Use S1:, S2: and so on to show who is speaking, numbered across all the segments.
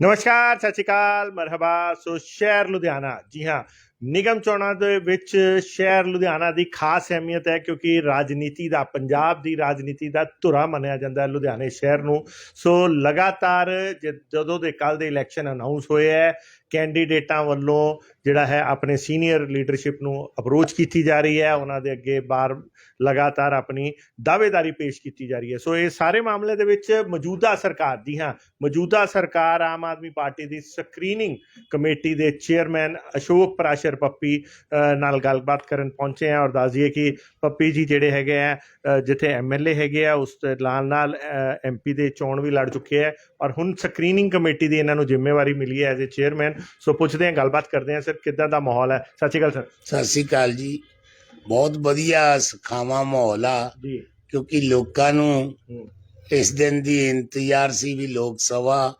S1: ਨਮਸਕਾਰ ਸਤਿ ਸ਼੍ਰੀ ਅਕਾਲ ਮਰਹਬਾ ਸੋ ਸ਼ਹਿਰ ਲੁਧਿਆਣਾ। ਜੀ ਹਾਂ ਨਿਗਮ ਚੋਣਾਂ ਦੇ ਵਿੱਚ ਸ਼ਹਿਰ ਲੁਧਿਆਣਾ ਦੀ ਖਾਸ ਅਹਿਮੀਅਤ ਹੈ ਕਿਉਂਕਿ ਰਾਜਨੀਤੀ ਦਾ, ਪੰਜਾਬ ਦੀ ਰਾਜਨੀਤੀ ਦਾ ਧੁਰਾ ਮੰਨਿਆ ਜਾਂਦਾ ਹੈ ਲੁਧਿਆਣੇ ਸ਼ਹਿਰ ਨੂੰ। ਸੋ ਲਗਾਤਾਰ ਜ- ਜਦੋਂ ਦੇ ਕੱਲ ਦੇ ਇਲੈਕਸ਼ਨ ਅਨਾਉਂਸ ਹੋਏ ਹੈ, ਕੈਂਡੀਡੇਟਾਂ ਵੱਲੋਂ ਜਿਹੜਾ ਹੈ ਆਪਣੇ ਸੀਨੀਅਰ ਲੀਡਰਸ਼ਿਪ ਨੂੰ ਅਪਰੋਚ ਕੀਤੀ ਜਾ ਰਹੀ ਹੈ। ਉਹਨਾਂ ਦੇ ਅੱਗੇ ਬਾਰ ਲਗਾਤਾਰ ਆਪਣੀ ਦਾਅਵੇਦਾਰੀ ਪੇਸ਼ ਕੀਤੀ ਜਾ ਰਹੀ ਹੈ। ਸੋ ਇਹ ਸਾਰੇ ਮਾਮਲੇ ਦੇ ਵਿੱਚ ਮੌਜੂਦਾ ਸਰਕਾਰ ਦੀ, ਹਾਂ, ਮੌਜੂਦਾ ਸਰਕਾਰ ਆਮ ਆਦਮੀ ਪਾਰਟੀ ਦੀ ਸਕਰੀਨਿੰਗ ਕਮੇਟੀ ਦੇ ਚੇਅਰਮੈਨ ਅਸ਼ੋਕ ਪ੍ਰਾਸ਼ਰ ਪੱਪੀ ਅ, ਨਾਲ ਗੱਲਬਾਤ ਕਰਨ ਪਹੁੰਚੇ ਆ ਔਰ ਦੱਸ ਦਈਏ ਕਿ ਪੱਪੀ ਜੀ ਜਿਹੜੇ ਹੈਗੇ ਆ ਜਿੱਥੇ ਐਮਐਲਏ ਹੈਗੇ ਆ ਉਸ ਨਾਲ ਨਾਲ ਐਮਪੀ ਦੇ ਚੋਣ ਵੀ ਲੜ ਚੁੱਕੇ ਆ ਔਰ ਹੁਣ ਸਕਰੀਨਿੰਗ ਕਮੇਟੀ ਦੀ ਇਹਨਾਂ ਨੂੰ ਜ਼ਿੰਮੇਵਾਰੀ ਮਿਲੀ ਹੈ ਐਜ਼ ਅ ਚੇਅਰਮੈਨ। ਸੋ ਪੁੱਛਦੇ ਹਾਂ ਗੱਲਬਾਤ ਕਰਦੇ ਹਾਂ ਸਰ ਕਿੱਦਾਂ ਦਾ ਮਾਹੌਲ ਹੈ? ਸਤਿ ਸ਼੍ਰੀ ਅਕਾਲ ਸਰ।
S2: ਸਤਿ ਸ੍ਰੀ ਅਕਾਲ ਜੀ। ਬਹੁਤ ਵਧੀਆ ਸਖਾਵਾ ਮਾਹੌਲ ਆ
S1: ਜੀ।
S2: ਕਿਉਂਕਿ ਲੋਕਾਂ ਨੂੰ ਇਸ ਦਿਨ ਦੀ ਇੰਤਜ਼ਾਰ ਸੀ ਵੀ ਲੋਕ ਸਭਾ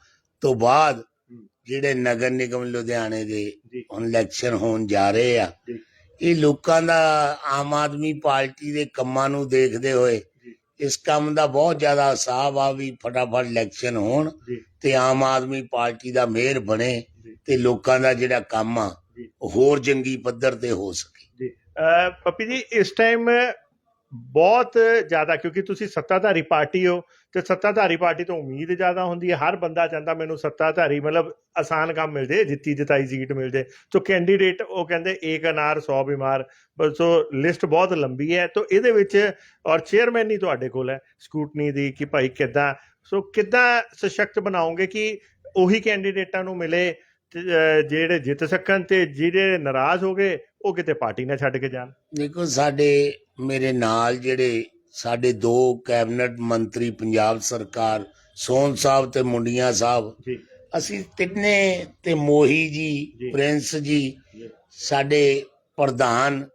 S2: ਤੋਂ ਬਾਅਦ ਜਿਹੜੇ ਨਗਰ ਨਿਗਮ ਲੁਧਿਆਣੇ ਦੇ ਹੁਣ ਇਲੈਕਸ਼ਨ ਹੋਣ ਜਾ ਰਹੇ ਆ ਇਹ ਲੋਕਾਂ ਦਾ ਆਮ ਆਦਮੀ ਪਾਰਟੀ ਦੇ ਕੰਮਾਂ ਨੂੰ ਦੇਖਦੇ ਹੋਏ ਇਸ ਕੰਮ ਦਾ ਬਹੁਤ ਜ਼ਿਆਦਾ ਉਤਸ਼ਾਹ ਆ ਵੀ ਫਟਾਫਟ ਇਲੈਕਸ਼ਨ ਹੋਣ ਤੇ ਆਮ ਆਦਮੀ ਪਾਰਟੀ ਦਾ ਮੇਅਰ ਬਣੇ ਤੇ ਲੋਕਾਂ ਦਾ ਜਿਹੜਾ ਕੰਮ ਆ ਹੋਰ ਜੰਗੀ ਪੱਧਰ ਤੇ ਹੋ ਸਕੇ।
S1: ਜੀ। ਪੱਪੀ ਜੀ ਇਸ ਟਾਈਮ ਬਹੁਤ ਜ਼ਿਆਦਾ ਕਿਉਂਕਿ ਤੁਸੀਂ ਸੱਤਾਧਾਰੀ ਪਾਰਟੀ ਹੋ ਤੇ ਸੱਤਾਧਾਰੀ ਪਾਰਟੀ ਤੋਂ ਉਮੀਦ ਜ਼ਿਆਦਾ ਹੁੰਦੀ ਹੈ। ਹਰ ਬੰਦਾ ਚਾਹੁੰਦਾ ਮੈਨੂੰ ਸੱਤਾਧਾਰੀ ਮਤਲਬ ਆਸਾਨ ਕੰਮ ਮਿਲ ਜੇ ਜਿੱਤੀ ਜਿਤਾਈ ਸੀਟ ਮਿਲ ਜੇ ਸੋ ਕੈਂਡੀਡੇਟ ਉਹ ਕਹਿੰਦੇ ਏਕ ਅਨਾਰ 100 ਬਿਮਾਰ। ਸੋ ਲਿਸਟ ਬਹੁਤ ਲੰਬੀ ਹੈ। ਤੋਂ ਇਹਦੇ ਵਿੱਚ ਔਰ ਚੇਅਰਮੈਨ ਹੀ ਤੁਹਾਡੇ ਕੋਲ ਹੈ ਸਕੂਟਨੀ ਦੀ ਕਿ ਭਾਈ ਕਿੱਦਾਂ, ਸੋ ਕਿੱਦਾਂ ਸਸ਼ਕਤ ਬਣਾਓਗੇ ਕਿ ਉਹੀ ਕੈਂਡੀਡੇਟਾਂ ਨੂੰ ਮਿਲੇ ਜਿਹੜੇ ਜਿੱਤ ਸਕਣ ਤੇ ਜਿਹੜੇ ਨਾਰਾਜ਼ ਹੋ ਗਏ ਉਹ ਕਿਤੇ ਪਾਰਟੀ ਨਾ ਛੱਡ ਕੇ ਜਾਣ।
S2: ਦੇਖੋ, ਸਾਡੇ ਮੇਰੇ ਨਾਲ ਜਿਹੜੇ ਸਾਡੇ ਦੋ ਕੈਬਨਿਟ ਮੰਤਰੀ ਪੰਜਾਬ ਸਰਕਾਰ ਸੋਹਣ ਸਾਹਿਬ ਤੇ ਮੁੰਡੀਆਂ ਸਾਹਿਬ।
S1: ਜੀ।
S2: ਅਸੀਂ ਤਿੰਨੇ ਤੇ ਮੋਹੀ
S1: ਜੀ।
S2: ਪ੍ਰਿੰਸ ਜੀ ਸਾਡੇ ਪ੍ਰਧਾਨ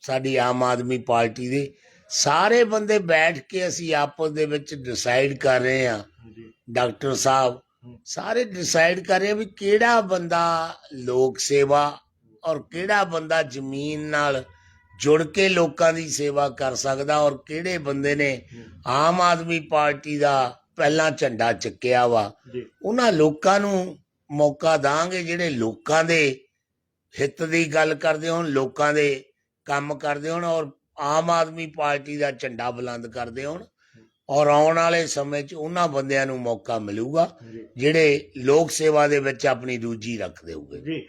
S2: ਸਾਡੀ ਆਮ ਆਦਮੀ ਪਾਰਟੀ ਦੇ ਸਾਰੇ ਬੰਦੇ ਬੈਠ ਕੇ ਅਸੀਂ ਆਪਸ ਦੇ ਵਿੱਚ ਡਿਸਾਈਡ ਕਰ ਰਹੇ
S1: ਜੀ।
S2: ਡਾਕਟਰ ਸਾਹਿਬ। ਸਾਰੇ ਡਿਸਾਈਡ ਕਰ ਰਹੇ ਆ ਵੀ ਕਿਹੜਾ ਬੰਦਾ ਲੋਕ ਸੇਵਾ ਔਰ ਕਿਹੜਾ ਬੰਦਾ ਜ਼ਮੀਨ ਨਾਲ ਜੁੜ ਕੇ ਲੋਕਾਂ ਦੀ ਸੇਵਾ ਕਰ ਸਕਦਾ ਔਰ ਕਿਹੜੇ ਬੰਦੇ ਨੇ ਆਮ ਆਦਮੀ ਪਾਰਟੀ ਦਾ ਪਹਿਲਾਂ ਝੰਡਾ ਚੱਕਿਆ ਵਾ ਉਹਨਾਂ ਲੋਕਾਂ ਨੂੰ ਮੌਕਾ ਦਾਂਗੇ ਜਿਹੜੇ ਲੋਕਾਂ ਦੇ ਹਿੱਤ ਦੀ ਗੱਲ ਕਰਦੇ ਹੋਣ ਲੋਕਾਂ ਦੇ ਕੰਮ ਕਰਦੇ ਹੋਣ ਔਰ ਆਮ ਆਦਮੀ ਪਾਰਟੀ ਦਾ ਝੰਡਾ ਬੁਲੰਦ ਕਰਦੇ ਹੋਣ ਔਰ ਆਉਣ ਵਾਲੇ ਸਮੇਂ 'ਚ ਉਹਨਾਂ ਬੰਦਿਆਂ ਨੂੰ ਮੌਕਾ ਮਿਲੂਗਾ ਜਿਹੜੇ ਲੋਕ ਸੇਵਾ ਦੇ ਵਿੱਚ ਆਪਣੀ ਰੁਚੀ ਰੱਖਦੇ ਹੋਗੇ
S1: ਜੀ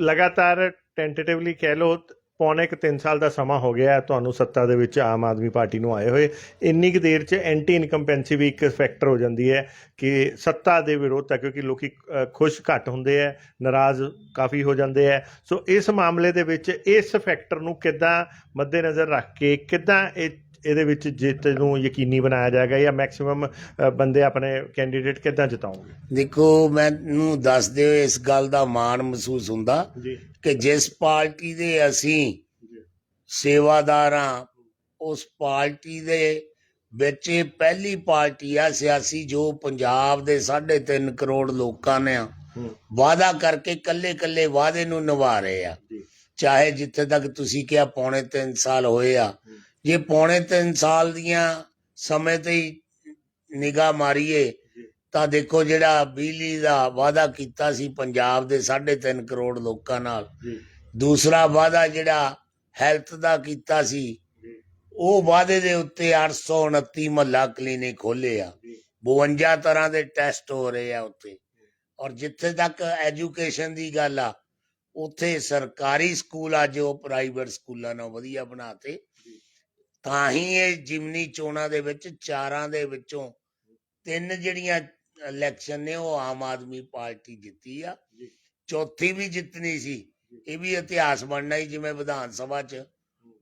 S1: ਲਗਾਤਾਰ ਟੈਂਟੇਟਿਵਲੀ ਕਹਿ ਲੋ ਪੌਣੇ ਕੁ 3 ਸਾਲ ਦਾ ਸਮਾਂ ਹੋ ਗਿਆ ਤੁਹਾਨੂੰ ਸੱਤਾ ਦੇ ਵਿੱਚ ਆਮ ਆਦਮੀ ਪਾਰਟੀ ਨੂੰ ਆਏ ਹੋਏ। ਇੰਨੀ ਕੁ ਦੇਰ 'ਚ ਐਂਟੀ ਇਨਕੰਪੈਂਸੀ ਵੀ ਇੱਕ ਫੈਕਟਰ ਹੋ ਜਾਂਦੀ ਹੈ ਕਿ ਸੱਤਾ ਦੇ ਵਿਰੋਧ ਤਾਂ ਕਿਉਂਕਿ ਲੋਕੀ ਖੁਸ਼ ਘੱਟ ਹੁੰਦੇ ਆ ਨਾਰਾਜ਼ ਕਾਫੀ ਹੋ ਜਾਂਦੇ ਆ ਸੋ ਇਸ ਮਾਮਲੇ ਦੇ ਵਿੱਚ ਇਸ ਫੈਕਟਰ ਨੂੰ ਕਿੱਦਾਂ ਮੱਦੇਨਜ਼ਰ ਰੱਖ ਕੇ, ਕਿੱਦਾਂ ਇਹ ਇਹਦੇ ਵਿੱਚ ਜਿੱਤ ਨੂੰ ਯਕੀਨੀ ਬਣਾਇਆ ਜਾਏਗਾ ਜਾਂ ਮੈਕਸਿਮਮ ਬੰਦੇ ਆਪਣੇ ਕੈਂਡੀਡੇਟ ਕਿੱਦਾਂ ਜਿਤਾਉਂਗੇ
S2: ਦੇਖੋ ਮੈਨੂੰ ਦੱਸਦੇ ਹੋਏ ਇਸ ਗੱਲ ਦਾ ਮਾਣ ਮਹਿਸੂਸ ਹੁੰਦਾ ਕਿ ਜਿਸ ਪਾਰਟੀ ਦੇ ਅਸੀਂ ਸੇਵਾਦਾਰ ਉਸ ਪਾਰਟੀ ਦੇ ਵਿੱਚ ਪਹਿਲੀ ਪਾਰਟੀ ਆ ਸਿਆਸੀ ਜੋ ਪੰਜਾਬ ਦੇ 3.5 ਕਰੋੜ ਲੋਕਾਂ ਨੇ ਵਾਅਦਾ ਕਰਕੇ ਕੱਲੇ ਕੱਲੇ ਵਾਅਦੇ ਨੂੰ ਨਿਭਾ ਰਹੇ ਆ। ਚਾਹੇ ਜਿੱਥੇ ਤੱਕ ਤੁਸੀਂ ਕਿਹਾ ਪੌਣੇ 3 ਸਾਲ ਹੋਏ ਆ ਜੇ ਪੌਣੇ 3 ਸਾਲ ਦੀਆਂ ਸਮੇਂ ਤੇ ਹੀ ਨਿਗਾਹ ਮਾਰੀਏ
S1: ਜੀ।
S2: ਤਾਂ ਦੇਖੋ ਜਿਹੜਾ ਬਿਜਲੀ ਦਾ ਵਾਅਦਾ ਕੀਤਾ ਸੀ ਪੰਜਾਬ ਦੇ 3.5 ਕਰੋੜ ਲੋਕਾਂ ਨਾਲ
S1: ਜੀ।
S2: ਦੂਸਰਾ ਵਾਅਦਾ ਜਿਹੜਾ ਹੈਲਥ ਦਾ ਕੀਤਾ ਸੀ
S1: ਜੀ।
S2: ਉਹ ਵਾਅਦੇ ਦੇ ਉੱਤੇ 829 ਮਹੱਲਾ ਕਲੀਨਿਕ ਖੋਲੇ ਆ।
S1: ਜੀ।
S2: 52 ਤਰ੍ਹਾਂ ਦੇ ਟੈਸਟ ਹੋ ਰਹੇ ਆ ਉੱਥੇ। ਔਰ ਜਿੱਥੇ ਤੱਕ ਐਜੂਕੇਸ਼ਨ ਦੀ ਗੱਲ ਆ ਉੱਥੇ ਸਰਕਾਰੀ ਸਕੂਲ ਅੱਜ ਉਹ ਪ੍ਰਾਈਵੇਟ ਸਕੂਲਾਂ ਨਾਲੋਂ ਵਧੀਆ ਬਣਾਤੇ
S1: ਜੀ।
S2: ਤਾਂ ਹੀ ਇਹ ਜਿਮਨੀ ਚੋਣਾਂ ਦੇ ਵਿੱਚ ਚਾਰਾਂ ਦੇ ਵਿੱਚੋਂ ਤਿੰਨ ਜਿਹੜੀਆਂ ਇਲੈਕਸ਼ਨ ਨੇ ਉਹ ਆਮ ਆਦਮੀ ਪਾਰਟੀ ਜਿੱਤੀ ਆ। ਚੌਥੀ ਵੀ ਜਿੱਤਣੀ ਸੀ। ਇਹ ਵੀ ਇਤਿਹਾਸ ਬਣਨਾ ਹੀ ਜਿਵੇਂ ਵਿਧਾਨ ਸਭਾ 'ਚ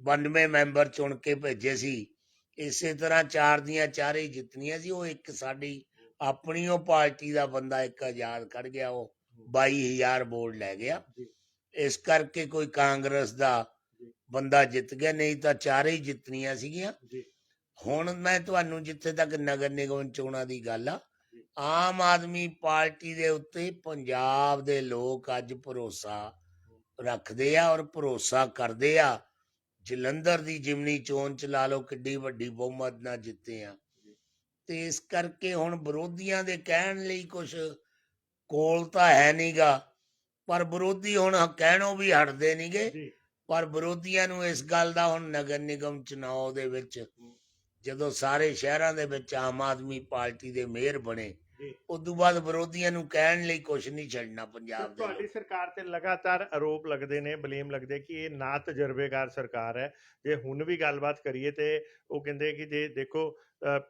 S2: 92 ਮੈਂਬਰ ਚੁਣ ਕੇ ਭੇਜੇ ਸੀ। ਇਸੇ ਤਰ੍ਹਾਂ ਚਾਰ ਦੀਆਂ ਚਾਰੇ ਹੀ ਜਿੱਤਣੀਆਂ ਸੀ। ਉਹ ਇੱਕ ਸਾਡੀ ਆਪਣੀ ਉਹ ਪਾਰਟੀ ਦਾ ਬੰਦਾ ਇੱਕ ਆਜ਼ਾਦ ਖੜ ਗਿਆ ਉਹ 22000 ਵੋਟ ਲੈ ਗਿਆ। ਇਸ ਕਰਕੇ ਕੋਈ ਕਾਂਗਰਸ ਦਾ ਬੰਦਾ ਜਿੱਤ ਗਿਆ ਨਹੀਂ ਤਾਂ ਚਾਰੇ ਹੀ ਜਿੱਤਣੀਆਂ ਸੀਗੀਆਂ।
S1: ਜੀ।
S2: ਹੁਣ ਮੈਂ ਤੁਹਾਨੂੰ ਜਿੱਥੇ ਤੱਕ ਨਗਰ ਨਿਗਮ ਚੋਣਾਂ ਦੀ ਗੱਲ ਆ ਆਮ ਆਦਮੀ ਪਾਰਟੀ ਦੇ ਉੱਤੇ ਪੰਜਾਬ ਦੇ ਲੋਕ ਅੱਜ ਭਰੋਸਾ ਰੱਖਦੇ ਆ ਔਰ ਭਰੋਸਾ ਕਰਦੇ ਆ ਜਲੰਧਰ ਦੀ ਜਿਮਨੀ ਚੋਣ ਚ ਲਾ ਲਓ ਕਿੱਡੀ ਵੱਡੀ ਬਹੁਮਤ ਨਾਲ ਜਿੱਤੇ ਆ। ਤੇ ਇਸ ਕਰਕੇ ਹੁਣ ਵਿਰੋਧੀਆਂ ਦੇ ਕਹਿਣ ਲਈ ਕੁਝ ਕੋਲ ਤਾਂ ਹੈ ਨਹੀਂਗਾ ਪਰ ਵਿਰੋਧੀ ਹੁਣ ਕਹਿਣੋਂ ਵੀ ਹਟਦੇ ਨਹੀਂਗੇ ਪਰ ਵਿਰੋਧੀਆਂ ਨੂੰ ਇਸ ਗੱਲ ਦਾ ਹੁਣ ਨਗਰ ਨਿਗਮ ਚੁਣਾਵ ਦੇ ਵਿੱਚ, ਜਦੋਂ ਸਾਰੇ ਸ਼ਹਿਰਾਂ ਦੇ ਵਿੱਚ ਆਮ ਆਦਮੀ ਪਾਰਟੀ ਦੇ ਮੇਅਰ ਬਣੇ ਉਸ ਤੋਂ ਬਾਅਦ ਵਿਰੋਧੀਆਂ ਨੂੰ ਕਹਿਣ ਲਈ ਕੁਝ ਨਹੀਂ ਛੱਡਣਾ ਪੰਜਾਬ ਦੇ
S1: ਤੁਹਾਡੀ। ਸਰਕਾਰ ਤੇ ਲਗਾਤਾਰ ਆਰੋਪ ਲੱਗਦੇ ਨੇ ਬਲੇਮ ਲੱਗਦੇ ਕਿ ਇਹ ਨਾ ਤਜਰਬੇਕਾਰ ਸਰਕਾਰ ਹੈ। ਜੇ ਹੁਣ ਵੀ ਗੱਲਬਾਤ ਕਰੀਏ ਤੇ ਉਹ ਕਹਿੰਦੇ ਕਿ ਜੇ ਦੇਖੋ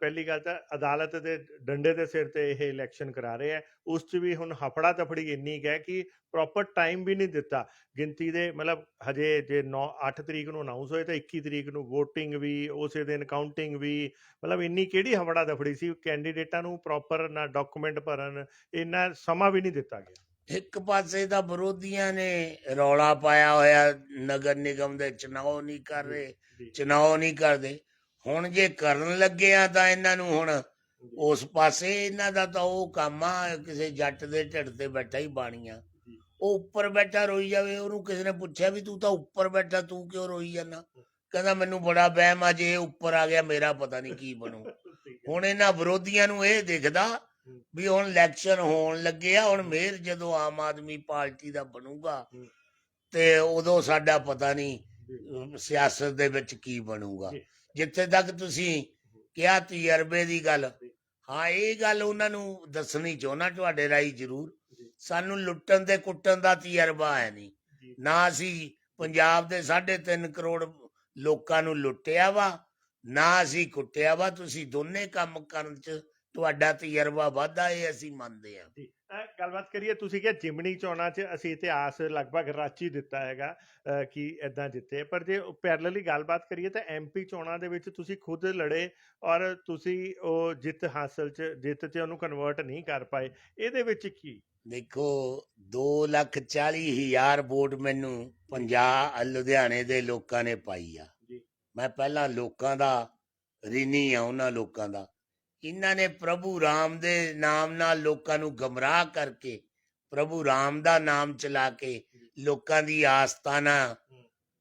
S1: ਪਹਿਲੀ ਗੱਲ ਤਾਂ ਅਦਾਲਤ ਦੇ ਡੰਡੇ ਦੇ ਸਿਰ ਤੇ ਇਹ ਇਲੈਕਸ਼ਨ ਕਰਾ ਰਹੇ ਆ ਉਸ 'ਚ ਵੀ ਹੁਣ ਹਫੜਾ ਤਫੜੀ ਇੰਨੀ ਹੈ ਕਿ ਪ੍ਰੋਪਰ ਟਾਈਮ ਵੀ ਨਹੀਂ ਦਿੱਤਾ। ਗਿਣਤੀ ਦੇ ਮਤਲਬ ਹਜੇ ਜੇ 9 8 ਤਰੀਕ ਨੂੰ ਅਨਾਉਂਸ ਹੋਏ ਤਾਂ 21 ਤਰੀਕ ਨੂੰ VOTING ਵੀ ਉਸੇ ਦਿਨ ਕਾਊਂਟਿੰਗ ਵੀ ਮਤਲਬ ਇੰਨੀ ਕਿਹੜੀ ਹਫੜਾ ਤਫੜੀ ਸੀ? ਕੈਂਡੀਡੇਟਾਂ ਨੂੰ ਪ੍ਰੋਪਰ ਨਾ ਡਾਕੂਮੈਂਟ ਭਰਨ ਇੰਨਾ ਸਮਾਂ ਵੀ ਨਹੀਂ ਦਿੱਤਾ ਗਿਆ।
S2: ਇੱਕ ਪਾਸੇ ਤਾਂ ਵਿਰੋਧੀਆਂ ਨੇ ਰੌਲਾ ਪਾਇਆ ਹੋਇਆ ਨਗਰ ਨਿਗਮ ਦੇ ਚੁਣਾਵ ਨਹੀਂ ਕਰ ਰਹੇ ਚੁਣਾਵ ਨਹੀਂ ਕਰਦੇ। ਹੁਣ ਜੇ ਕਰਨ ਲੱਗੇ ਆ ਤਾਂ ਇਹਨਾਂ ਨੂੰ ਹੁਣ ਉਸ ਪਾਸੇ ਇਹਨਾਂ ਦਾ ਤਾਂ ਉਹ ਕੰਮ ਆ ਕਿਸੇ ਜੱਟ ਦੇ ਢਿੱਡ ਤੇ ਬੈਠਾ ਹੀ ਬਾਣੀਆਂ। ਉਹ ਉੱਪਰ ਬੈਠਾ ਰੋਈ ਜਾਵੇ ਉਹਨੂੰ ਕਿਸੇ ਨੇ ਪੁੱਛਿਆ ਵੀ ਤੂੰ ਤਾਂ ਉੱਪਰ ਬੈਠਾ ਤੂੰ ਕਿਉਂ ਰੋਈ ਜਾਂਦਾ? ਕਹਿੰਦਾ ਮੈਨੂੰ ਬੜਾ ਵਹਿਮ ਆ ਜੇ ਉੱਪਰ ਆ ਗਿਆ ਮੇਰਾ ਪਤਾ ਨਹੀਂ ਕੀ ਬਣੂ। ਹੁਣ ਇਹਨਾਂ ਵਿਰੋਧੀਆਂ ਨੂੰ ਇਹ ਦਿਖਦਾ ਵੀ ਹੁਣ ਇਲੈਕਸ਼ਨ ਹੋਣ ਲੱਗੇ ਆ ਹੁਣ ਮੇਅਰ ਜਦੋਂ ਆਮ ਆਦਮੀ ਪਾਰਟੀ ਦਾ ਬਣੂਗਾ। ਤੇ ਉਦੋਂ ਸਾਡਾ ਪਤਾ ਨਹੀਂ ਸਿਆਸਤ ਦੇ ਵਿੱਚ ਕੀ ਬਣੂਗਾ। ਜਿੱਥੇ ਤੱਕ ਤੁਸੀਂ ਕਿਹਾ ਤਜਰਬੇ ਦੀ ਗੱਲ ਹਾਂ ਇਹ ਗੱਲ ਉਹਨਾਂ ਨੂੰ ਦੱਸਣੀ ਚਾਹੁੰਦਾ ਤੁਹਾਡੇ ਰਾਹੀਂ ਜ਼ਰੂਰ। ਸਾਨੂੰ ਲੁੱਟਣ ਤੇ ਕੁੱਟਣ ਦਾ ਤਜਰਬਾ ਹੈ ਨਹੀਂ। ਨਾ ਅਸੀਂ ਪੰਜਾਬ ਦੇ 3.5 ਕਰੋੜ ਲੋਕਾਂ ਨੂੰ ਲੁੱਟਿਆ ਵਾ ਨਾ ਅਸੀਂ ਕੁੱਟਿਆ ਵਾ ਤੁਸੀਂ ਦੋਨੇ ਕੰਮ ਕਰਨ ਚ ਤੁਹਾਡਾ ਤਜਰਬਾ ਵਾਧਾ ਇਹ ਅਸੀਂ ਮੰਨਦੇ ਹਾਂ।
S1: ਗੱਲਬਾਤ ਕਰੀਏ ਤੁਸੀਂ ਕਿਹਾ ਜਿਮਣੀ ਚੋਣਾਂ 'ਚ ਅਸੀਂ ਇਤਿਹਾਸ ਲਗਭਗ ਰਚ ਹੀ ਦਿੱਤਾ ਹੈਗਾ ਕਿ ਇਦਾਂ ਜਿੱਤੇ। ਪਰ ਜੇ ਪੈਰਲਲੀ ਗੱਲਬਾਤ ਕਰੀਏ ਤਾਂ ਐਮਪੀ ਚੋਣਾਂ ਦੇ ਵਿੱਚ ਤੁਸੀਂ ਖੁਦ ਲੜੇ ਔਰ ਤੁਸੀਂ ਉਹ ਜਿੱਤ ਹਾਸਲ 'ਚ ਜਿੱਤ 'ਚ ਉਹਨੂੰ ਕਨਵਰਟ ਨਹੀਂ ਕਰ ਪਾਏ ਇਹਦੇ ਵਿੱਚ ਕੀ?
S2: ਦੇਖੋ 2 ਲੱਖ 40 ਹਜ਼ਾਰ ਵੋਟ ਮੈਨੂੰ ਪੰਜਾਬ ਲੁਧਿਆਣੇ ਦੇ ਲੋਕਾਂ ਨੇ ਪਾਈ ਆ।
S1: ਜੀ।
S2: ਮੈਂ ਪਹਿਲਾਂ ਲੋਕਾਂ ਦਾ ਰਿਣੀ ਆ ਉਹਨਾਂ ਲੋਕਾਂ ਦਾ। ਇਹਨਾਂ ਨੇ ਪ੍ਰਭੂ ਰਾਮ ਦੇ ਨਾਮ ਨਾਲ ਲੋਕਾਂ ਨੂੰ ਗਮਰਾਹ ਕਰਕੇ ਪ੍ਰਭੂ ਰਾਮ ਦਾ ਨਾਮ ਚਲਾ ਕੇ ਲੋਕਾਂ ਦੀ ਆਸਤਾਨਾ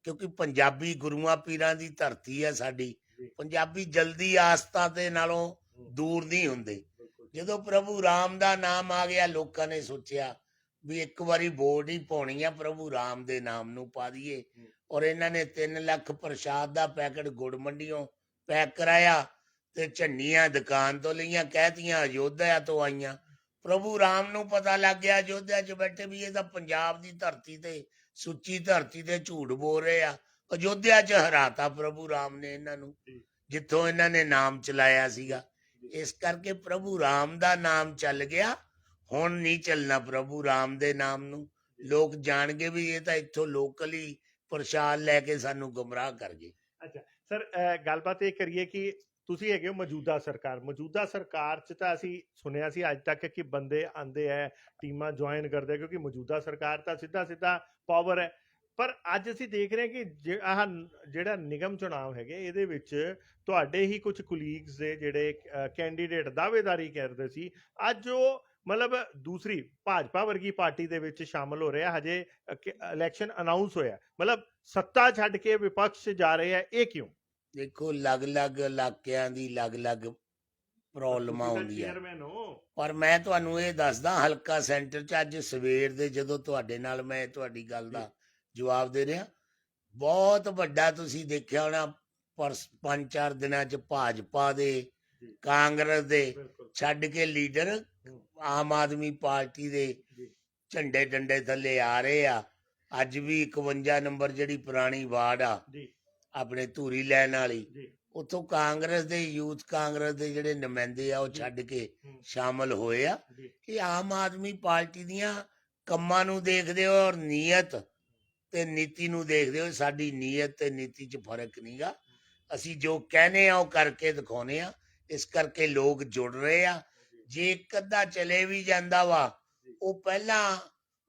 S2: ਕਿਉਂਕਿ ਪੰਜਾਬੀ ਗੁਰੂਆਂ ਪੀਰਾਂ ਦੀ ਧਰਤੀ ਹੈ ਸਾਡੀ। ਪੰਜਾਬੀ ਜਲਦੀ ਆਸਤਾ ਦੇ ਨਾਲੋਂ ਦੂਰ ਨਹੀਂ ਹੁੰਦੇ। ਜਦੋਂ ਪ੍ਰਭੂ ਰਾਮ ਦਾ ਨਾਮ ਆ ਗਿਆ ਲੋਕਾਂ ਨੇ ਸੋਚਿਆ ਵੀ ਇੱਕ ਵਾਰੀ ਵੋਟ ਹੀ ਪਾਉਣੀ ਆ ਪ੍ਰਭੂ ਰਾਮ ਦੇ ਨਾਮ ਨੂੰ ਪਾ ਦਈਏ। ਔਰ ਇਹਨਾਂ ਨੇ 3 ਲੱਖ ਪ੍ਰਸ਼ਾਦ ਦਾ ਪੈਕਟ ਗੁੜ ਮੰਡੀੋਂ ਪੈਕ ਕਰਾਇਆ। ਤੇ ਝੰਡੀਆਂ ਦੁਕਾਨ ਤੋਂ ਲਈਆਂ ਕਹਿਤੀਆਂ ਅਯੋਧਿਆ ਤੋਂ ਆਈਆਂ। ਪ੍ਰਭੂ ਰਾਮ ਨੂੰ ਪਤਾ ਲੱਗ ਗਿਆ ਅਯੋਧਿਆ 'ਚ ਬੈਠੇ ਵੀ ਇਹ ਤਾਂ ਪੰਜਾਬ ਦੀ ਧਰਤੀ ਤੇ ਸੁੱਚੀ ਧਰਤੀ ਤੇ ਝੂਠ ਬੋਲ ਰਹੇ ਆ। ਅਯੋਧਿਆ 'ਚ ਹਰਾਤਾ ਪ੍ਰਭੂ ਰਾਮ ਨੇ ਇਹਨਾਂ ਨੂੰ। ਜਿੱਥੋਂ ਇਹਨਾਂ ਨੇ ਨਾਮ ਚਲਾਇਆ ਸੀਗਾ। ਇਸ ਕਰਕੇ ਪ੍ਰਭੂ ਰਾਮ ਦਾ ਨਾਮ ਚੱਲ ਗਿਆ ਹੁਣ ਨਹੀਂ ਚੱਲਣਾ ਪ੍ਰਭੂ ਰਾਮ ਦੇ ਨਾਮ ਨੂੰ। ਲੋਕ ਜਾਣਗੇ ਵੀ ਇਹ ਤਾਂ ਇੱਥੋਂ ਲੋਕਲੀ ਪ੍ਰਸ਼ਾਦ ਲੈ ਕੇ ਸਾਨੂੰ ਗੁੰਮਰਾਹ ਕਰ ਗਏ।
S1: ਸਰ ਅਹ ਗੱਲਬਾਤ ਇਹ ਕਰੀਏ ਕਿ ਤੁਸੀਂ ਹੈਗੇ ਹੋ ਮੌਜੂਦਾ ਸਰਕਾਰ। ਮੌਜੂਦਾ ਸਰਕਾਰ 'ਚ ਤਾਂ ਅਸੀਂ ਸੁਣਿਆ ਸੀ ਅੱਜ ਤੱਕ ਕਿ ਬੰਦੇ ਆਂਦੇ ਐ, ਟੀਮਾਂ ਜੁਆਇਨ ਕਰਦੇ ਕਿਉਂਕਿ ਮੌਜੂਦਾ ਸਰਕਾਰ ਤਾਂ ਸਿੱਧਾ ਸਿੱਧਾ ਪਾਵਰ ਹੈ ਪਰ ਅੱਜ ਅਸੀਂ ਦੇਖ ਰਹੇ ਹਾਂ ਕਿ ਆਹ ਜਿਹੜਾ ਨਿਗਮ ਚੁਣਾਵ ਹੈਗੇ, ਇਹਦੇ ਵਿੱਚ ਤੁਹਾਡੇ ਹੀ ਕੁਝ ਕੁਲੀਗਸ ਦੇ ਜਿਹੜੇ ਕੈਂਡੀਡੇਟ ਦਾਅਵੇਦਾਰੀ ਕਰਦੇ ਸੀ, ਅੱਜ ਉਹ ਮਤਲਬ ਦੂਸਰੀ ਭਾਜਪਾ ਵਰਗੀ ਪਾਰਟੀ ਦੇ ਵਿੱਚ ਸ਼ਾਮਲ ਹੋ ਰਿਹਾ, ਹਜੇ ਇਲੈਕਸ਼ਨ ਅਨਾਉਂਸ ਹੋਇਆ। ਮਤਲਬ ਸੱਤਾ ਛੱਡ ਕੇ ਵਿਪਕਸ਼ ਜਾ ਰਹੇ ਹੈ ਇਹ ਕਿਉਂ?
S2: ਦੇਖੋ ਅਲੱਗ-ਅਲੱਗ ਇਲਾਕਿਆਂ ਦੀ ਅਲੱਗ-ਅਲੱਗ ਪ੍ਰੋਬਲਮਾਂ
S1: chairman ਹੋ।
S2: ਪਰ ਮੈਂ ਤੁਹਾਨੂੰ ਇਹ ਦੱਸਦਾ ਹਲਕਾ ਸੈਂਟਰ 'ਚ ਅੱਜ ਸਵੇਰ ਦੇ ਜਦੋਂ ਤੁਹਾਡੇ ਨਾਲ ਮੈਂ ਤੁਹਾਡੀ ਗੱਲ ਦਾ ਜਵਾਬ ਦੇ ਰਿਹਾ ਬਹੁਤ ਵੱਡਾ ਤੁਸੀਂ ਦੇਖਿਆ ਹੋਣਾ ਪਰ ਪੰਜ ਚਾਰ ਦਿਨਾਂ 'ਚ ਭਾਜਪਾ ਦੇ। ਕਾਂਗਰਸ ਦੇ ਛੱਡ ਕੇ ਲੀਡਰ ਆਮ ਆਦਮੀ ਪਾਰਟੀ ਦੇ। ਝੰਡੇ ਡੰਡੇ ਥੱਲੇ ਆ ਰਹੇ ਆ। ਅੱਜ ਵੀ 51 ਨੰਬਰ ਜਿਹੜੀ ਪੁਰਾਣੀ ਵਾਰਡ ਆ
S1: ਜੀ।
S2: ਆਪਣੇ ਧੂਰੀ ਲੈਣ ਵਾਲੀ। ਉੱਥੋਂ ਕਾਂਗਰਸ ਦੇ ਯੂਥ ਕਾਂਗਰਸ ਦੇ ਜਿਹੜੇ ਨੁਮਾਇੰਦੇ ਆ ਉਹ। ਛੱਡ ਕੇ ਸ਼ਾਮਲ ਹੋਏ ਆ ਇਹ ਆਮ ਆਦਮੀ ਪਾਰਟੀ ਦੀਆਂ ਕੰਮਾਂ ਨੂੰ ਦੇਖਦੇ ਹੋ ਔਰ ਨੀਅਤ ਤੇ ਨੀਤੀ ਨੂੰ ਦੇਖਦੇ ਹੋ ਸਾਡੀ ਨੀਅਤ ਤੇ ਨੀਤੀ 'ਚ ਫ਼ਰਕ ਨਹੀਂਗਾ ਅਸੀਂ ਜੋ ਕਹਿੰਦੇ ਆ ਉਹ ਕਰਕੇ ਦਿਖਾਉਨੇ ਆ। ਇਸ ਕਰਕੇ ਲੋਕ ਜੁੜ ਰਹੇ ਆ। ਜੇ। ਇੱਕ ਅੱਧਾ ਚਲੇ ਵੀ ਜਾਂਦਾ ਵਾ ਉਹ ਪਹਿਲਾਂ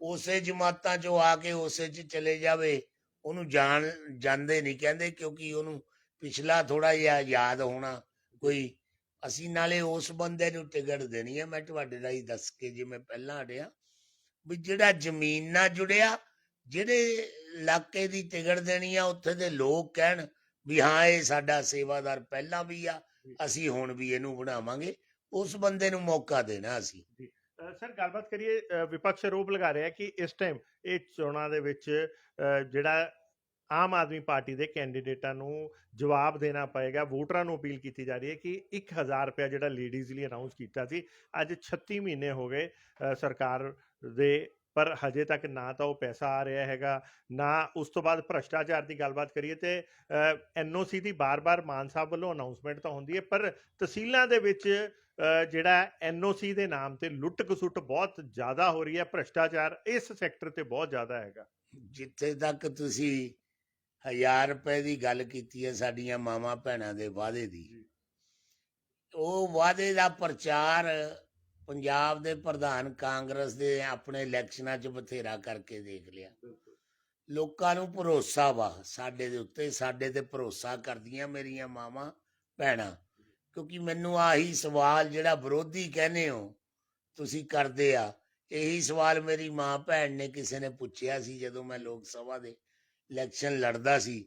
S2: ਉਸੇ ਜਮਾਤਾਂ 'ਚੋਂ ਆ ਕੇ ਉਸੇ 'ਚ ਚਲੇ ਜਾਵੇ। ਉਹਨੂੰ ਜਾਣ ਜਾਂਦੇ ਨਹੀਂ ਕਹਿੰਦੇ ਕਿਉਂਕਿ ਉਹਨੂੰ ਪਿਛਲਾ ਥੋੜਾ ਜਿਹਾ ਯਾਦ ਹੋਣਾ ਕੋਈ ਅਸੀਂ ਨਾਲੇ ਉਸ ਬੰਦੇ ਨੂੰ ਟਿਕਟ ਦੇਣੀ ਹੈ ਮੈਂ ਤੁਹਾਡੇ ਰਾਹੀਂ ਦੱਸ ਕੇ ਜਿਵੇਂ ਪਹਿਲਾਂ ਅੜਿਆ ਵੀ ਜਿਹੜਾ ਜ਼ਮੀਨ ਨਾਲ ਜੁੜਿਆ ਜਿਹੜੇ ਇਲਾਕੇ ਦੀ ਟਿਕਟ ਦੇਣੀ ਆ ਉੱਥੇ ਦੇ ਲੋਕ ਕਹਿਣ ਵੀ ਹਾਂ ਇਹ ਸਾਡਾ ਸੇਵਾਦਾਰ ਪਹਿਲਾਂ ਵੀ ਆ ਅਸੀਂ ਹੁਣ ਵੀ ਇਹਨੂੰ ਬਣਾਵਾਂਗੇ ਉਸ ਬੰਦੇ ਨੂੰ ਮੌਕਾ ਦੇਣਾ ਅਸੀਂ।
S1: ਸਰ ਗੱਲਬਾਤ ਕਰੀਏ ਵਿਪਕਸ਼ ਆਰੋਪ ਲਗਾ ਰਿਹਾ ਕਿ ਇਸ ਟਾਈਮ ਇਹ ਚੋਣਾਂ ਦੇ ਵਿੱਚ ਜਿਹੜਾ ਆਮ ਆਦਮੀ ਪਾਰਟੀ ਦੇ ਕੈਂਡੀਡੇਟਾਂ ਨੂੰ ਜਵਾਬ ਦੇਣਾ ਪਏਗਾ ਵੋਟਰਾਂ ਨੂੰ ਅਪੀਲ ਕੀਤੀ ਜਾ ਰਹੀ ਹੈ ਕਿ 1000 ਰੁਪਏ ਜਿਹੜਾ ਲੇਡੀਜ਼ ਲਈ ਅਨਾਉਂਸ ਕੀਤਾ ਸੀ ਅੱਜ 36 ਮਹੀਨੇ ਹੋ ਗਏ ਸਰਕਾਰ ਦੇ ਪਰ ਹਜੇ ਤੱਕ ਨਾ ਤਾਂ ਉਹ ਪੈਸਾ ਆ ਰਿਹਾ ਹੈਗਾ ਨਾ ਉਸ ਤੋਂ ਬਾਅਦ ਭ੍ਰਸ਼ਟਾਚਾਰ ਦੀ ਗੱਲਬਾਤ ਕਰੀਏ ਤੇ ਐਨਓਸੀ ਦੀ ਬਾਰ-ਬਾਰ ਮਾਨ ਸਾਹਿਬ ਵੱਲੋਂ ਅਨਾਉਂਸਮੈਂਟ ਤਾਂ ਹੁੰਦੀ ਹੈ ਪਰ ਤਹਿਸੀਲਾਂ ਦੇ ਵਿੱਚ ਅ, ਜਿਹੜਾ ਐਨਓਸੀ ਦੇ ਨਾਮ ਤੇ ਲੁੱਟ ਖਸੁੱਟ ਬਹੁਤ ਜ਼ਿਆਦਾ ਹੋ ਰਹੀ ਹੈ ਭ੍ਰਸ਼ਟਾਚਾਰ ਇਸ ਸੈਕਟਰ ਤੇ ਬਹੁਤ ਜ਼ਿਆਦਾ ਹੈਗਾ।
S2: ਜਿੱਥੇ ਤੱਕ ਤੁਸੀਂ 1000 ਰੁਪਏ ਦੀ ਗੱਲ ਕੀਤੀ ਹੈ ਸਾਡੀਆਂ ਮਾਵਾਂ ਭੈਣਾਂ ਦੇ ਵਾਅਦੇ ਦੀ। ਉਹ ਵਾਅਦੇ ਦਾ ਪ੍ਰਚਾਰ ਪੰਜਾਬ ਦੇ ਪ੍ਰਧਾਨ ਕਾਂਗਰਸ ਦੇ ਆਪਣੇ ਇਲੈਕਸ਼ਨਾਂ 'ਚ ਬਥੇਰਾ ਕਰਕੇ ਦੇਖ ਲਿਆ। ਲੋਕਾਂ ਨੂੰ ਭਰੋਸਾ ਵਾ ਸਾਡੇ ਦੇ ਉੱਤੇ ਸਾਡੇ ਤੇ ਭਰੋਸਾ ਕਰਦੀਆਂ ਮੇਰੀਆਂ ਮਾਵਾਂ ਭੈਣਾਂ। ਕਿਉਂਕਿ ਮੈਨੂੰ ਆਹੀ ਸਵਾਲ ਜਿਹੜਾ ਵਿਰੋਧੀ ਕਹਿੰਦੇ ਹੋ ਤੁਸੀਂ ਕਰਦੇ ਆ ਇਹੀ ਸਵਾਲ ਮੇਰੀ ਮਾਂ ਭੈਣ ਨੇ ਕਿਸੇ ਨੇ ਪੁੱਛਿਆ ਸੀ ਜਦੋਂ ਮੈਂ ਲੋਕ ਸਭਾ ਦੇ ਇਲੈਕਸ਼ਨ ਲੜਦਾ ਸੀ।